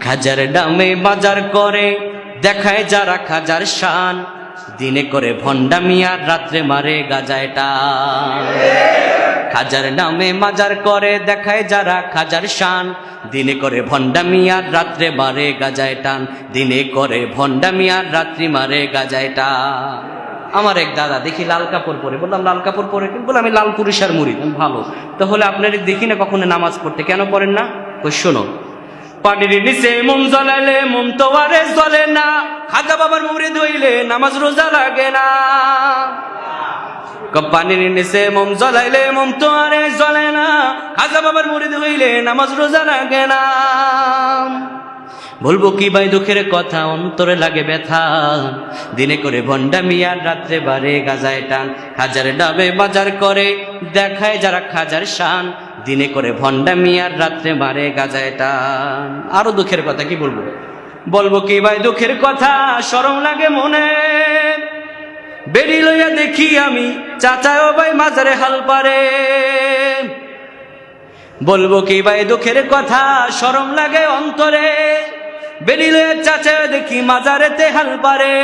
খাজার ডামে বাজার করে, দেখায় যারা খাজার শান। দিনে করে ভণ্ডামিয়া রাত্রে মারে গাজায় টান। খাজার নামে মাজার করে, দেখায় যারা খাজার শান। দিনে করে ভণ্ডামিয়ার রাত্রে মারে গাজায় টান। দিনে করে ভণ্ডামিয়ার রাত্রি মারে গাজায় টান। আমার এক দাদা দেখি লাল কাপড় পরে, বললাম, লাল কাপড় পরে বললাম বলে আমি লাল পুরুষার মুড়ি। ভালো। তাহলে আপনার দেখি না কখনো নামাজ পড়তে কেন পড়েন না? কই শোনো পানির নিচে মোম জ্বলাইলে মোম তো আরে জ্বলে না। খাজা বাবার মুড়ি ধইলে নামাজ রোজা লাগে না। কোম্পানির পানির নিচে মোম জ্বলাইলে মোম তো আরে জ্বলে না। খাজা বাবার মুড়ি ধইলে নামাজ রোজা লাগে না। বলব কি ভাই দুঃখের কথা? অন্তরে লাগে ব্যথা। দিনে করে ভন্ডা মিয়ার রাত্রে বারে গাজায় টান। হাজার ডাবে বাজার করে, দেখায় যারা খাজার শান। দিনে করে ভন্ডা মিয়ার রাত্রে মারে গাজায় টান। আরও দুঃখের কথা কি বলব? বলব কি ভাই দুঃখের কথা? সরম লাগে মনে। বেরি লইয়া দেখি আমি চাচাও ভাই মাজারে হাল পারে। বলব কি ভাই দুঃখের কথা? সরম লাগে অন্তরে। বেরি লইয়া চাচা দেখি মাজারেতে হাল পারে।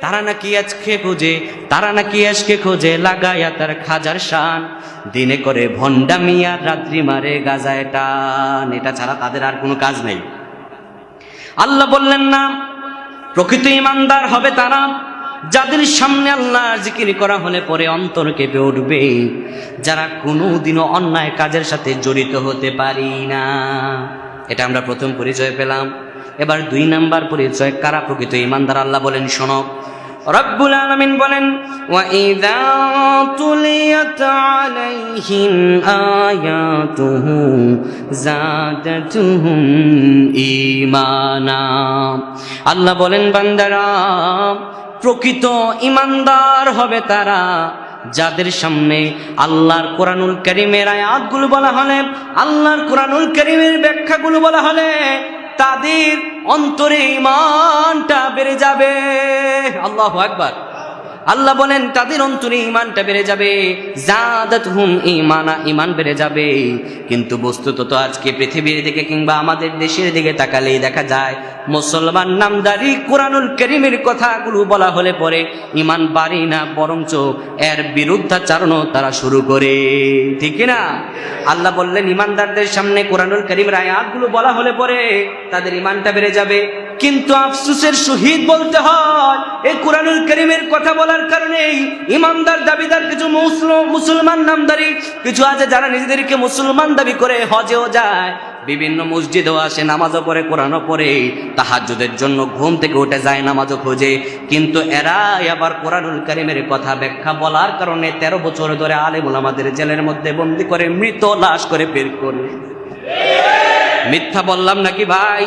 তারা নাকি আজকে খোঁজে, তারা নাকি আজকে খোঁজে লাগাইয়া তার খাজার শান। দিনে করে ভণ্ডা মিয়ার রাত্রি মারে গাজায় টান। এটা ছাড়া তাদের আর কোনো কাজ নেই। আল্লাহ বললেন না, প্রকৃত ইমানদার হবে তারা। যাদের সামনে আল্লাহ জিকির করা হলে পরে অন্তর কেঁপে উঠবে। যারা কোনোদিনও অন্যায় কাজের সাথে জড়িত হতে পারি না। এটা আমরা প্রথম পরিচয় পেলাম। এবার দুই নাম্বার পরিচয় কারা প্রকৃত ইমানদার? আল্লাহ বলেন, শোনো। রব্বুল আলামিন বলেন আল্লাহ বলেন, বান্দারা, প্রকৃত ইমানদার হবে তারা যাদের সামনে আল্লাহর কোরআনুল করিমের আয়াতগুলো বলা হলে, আল্লাহর কোরআনুল করিমের ব্যাখ্যাগুলো বলা হলে তাদের অন্তরে ইমানটা বেড়ে যাবে। আল্লাহ একবার আল্লাহ বলেন, তাদের অন্তরে ইমানটা বেড়ে যাবে জাদাত হুম ইমানা ইমান বেড়ে যাবে। কিন্তু বস্তুত তো আজকে পৃথিবীর দিকে কিংবা আমাদের দেশের দিকে তাকালেই দেখা যায়, মুসলমান নামদারি কোরআনুল করিমের কথাগুলো বলা হলে পরে ইমান বাড়ি না, বরঞ্চ এর বিরুদ্ধাচারণও তারা শুরু করে। ঠিক না আল্লাহ বললেন ইমানদারদের সামনে কোরআনুল করিমের আয়াতগুলো বলা হলে পরে তাদের ইমানটা বেড়ে যাবে। কিন্তু আফসুসের শহীদ বলতে হয়, এই কোরআনুল করিমের কথা বলার কারণে ইমানদার, দাবিদার কিছু মুসল- মুসলমান নামদারি কিছু আছে যারা নিজেদেরকে মুসলমান দাবি করে হজেও যায়, বিভিন্ন মসজিদেও আসে, নামাজও পড়ে, কোরআনও পড়ে, তাহাজ্জুদের জন্য ঘুম থেকে উঠে যায়, নামাজও খোঁজে। কিন্তু এরাই আবার কোরআনুল করিমের কথা ব্যাখ্যা বলার কারণে তেরো বছর ধরে আলেমুল আমাদের জেলের মধ্যে বন্দি করে, মৃত লাশ করে বের করে। মিথ্যা বললাম নাকি ভাই?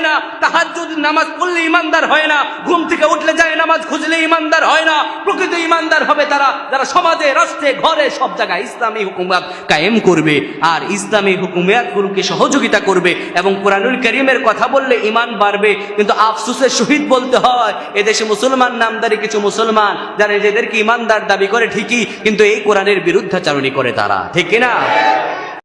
নামাজ পড়লে ইমানদার হয় না, ঘুম থেকে উঠলে যায় নামাজ খুঁজলে ইমানদার হয় না, প্রকৃত ইমানদার হবে তারা, যারা সমাজে, রাষ্ট্রে, ঘরে, সব জায়গায় ইসলামী হুকুমাত কায়েম করবে আর ইসলামী হুকুমিয়াতগুলোকে সহযোগিতা করবে এবং কোরআনুল করিমের কথা বললে ইমান বাড়বে। কিন্তু আফসুসের শহীদ বলতে হয়, এদেশে মুসলমান নামদারি কিছু মুসলমান, যারা নিজেদেরকে ইমানদার দাবি করে ঠিকই, কিন্তু এই কোরআনের বিরুদ্ধাচারণী করে তারা, ঠিক না